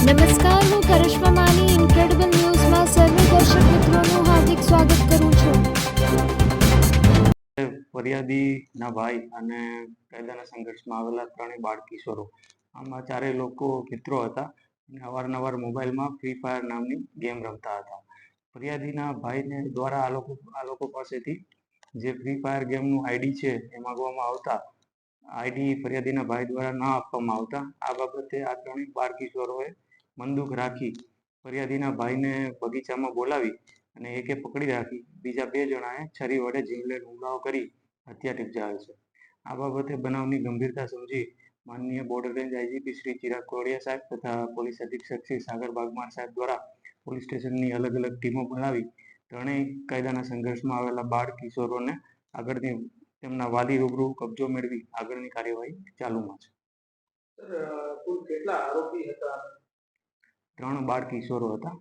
નમસ્કાર, હું કરિશ્મા માની ઇન્ક્રેડિબલ ન્યૂઝમાં સર્વે દર્શક મિત્રોનું હાર્દિક સ્વાગત કરું છું. ફરિયાદીના ભાઈ અને કાયદાના સંઘર્ષમાં આવેલા ત્રણેય બાળ કિશોરો આમાં ચારેય લોકો મિત્રો હતા અને અવારનવાર મોબાઈલમાં ફ્રી ફાયર નામની ગેમ રમતા હતા. ફરિયાદીના ભાઈને દ્વારા આ લોકો આ લોકો પાસેથી જે ફ્રી ફાયર ગેમનું આઈડી છે એ માગવામાં આવતા આઈડી ફરિયાદીના ભાઈ દ્વારા ન આપવામાં આવતા. આ બાબતે આ ત્રણેય બાળ કિશોરોએ મનદુખ રાખી ફરિયાદીના ભાઈને બગીચામાં બોલાવી અને એકે પકડી રાખી. બીજા બે જણાએ છરી વડે જીવલેણ હુમલાઓ કરી હત્યા નિપજાવે છે. આ બાબતે બનાવની ગંભીરતા સમજી માનનીય border range IGP Shri Chirag Kodiya સાહેબ તથા પોલીસ અધિક્ષક શ્રી સાગર બાગમાર સાહેબ દ્વારા પોલીસ સ્ટેશનની અલગ અલગ ટીમો બનાવી ત્રણેય કાયદાના સંઘર્ષમાં આવેલા બાળ કિશોરોને આગળની તેમના વાલી રૂબરૂ કબજો મેળવી આગળની કાર્યવાહી ચાલુમાં છે. કેટલા આરોપી હતા? ત્રણ બાળ કિશોરો હતા.